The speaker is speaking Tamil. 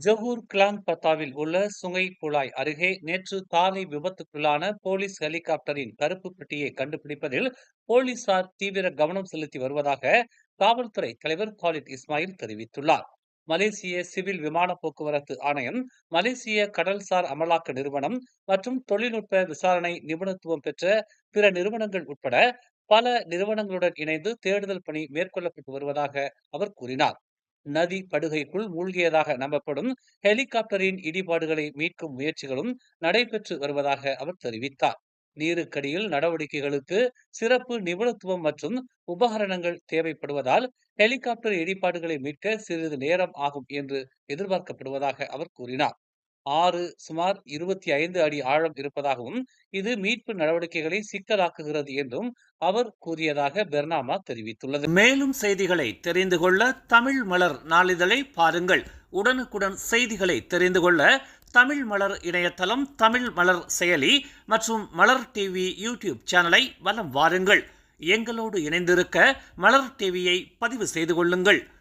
ஜொகூர் கிளாங் பத்தாவில் உள்ள சுங்கை குழாய் அருகே நேற்று காலை விபத்துக்குள்ளான போலீஸ் ஹெலிகாப்டரின் கருப்பு பெட்டியை கண்டுபிடிப்பதில் போலீசார் தீவிர கவனம் செலுத்தி வருவதாக காவல்துறை தலைவர் காலித் இஸ்மாயில் தெரிவித்துள்ளார். மலேசிய சிவில் விமான போக்குவரத்து ஆணையம் மலேசிய கடல்சார் அமலாக்க நிறுவனம் மற்றும் தொழில்நுட்ப விசாரணை நிபுணத்துவம் பெற்ற பிற நிறுவனங்கள் உட்பட பல நிறுவனங்களுடன் இணைந்து தேடுதல் பணி மேற்கொள்ளப்பட்டு வருவதாக அவர் கூறினார். நதி படுகைக்குள் மூழ்கியதாக நம்பப்படும் ஹெலிகாப்டரின் இடிபாடுகளை மீட்கும் முயற்சிகளும் நடைபெற்று வருவதாக அவர் தெரிவித்தார். நீருக்கடியில் நடவடிக்கைகளுக்கு சிறப்பு நிபுணத்துவம் மற்றும் உபகரணங்கள் தேவைப்படுவதால் ஹெலிகாப்டர் இடிபாடுகளை மீட்க சிறிது நேரம் ஆகும் என்று எதிர்பார்க்கப்படுவதாக அவர் கூறினார். ஆறு சுமார் இருபத்தி ஐந்து அடி ஆழம் இருப்பதாகவும் இது மீட்பு நடவடிக்கைகளை சிக்கலாக்குகிறது என்றும் அவர் கூறியதாக பெர்னாமா தெரிவித்துள்ளது. மேலும் செய்திகளை தெரிந்து கொள்ள தமிழ் மலர் நாளிதழை பாருங்கள். உடனுக்குடன் செய்திகளை தெரிந்து கொள்ள தமிழ் மலர் இணையதளம் தமிழ் மலர் செயலி மற்றும் மலர் டிவி யூடியூப் சேனலை வலம் வாருங்கள். எங்களோடு இணைந்திருக்க மலர் டிவியை பதிவு செய்து கொள்ளுங்கள்.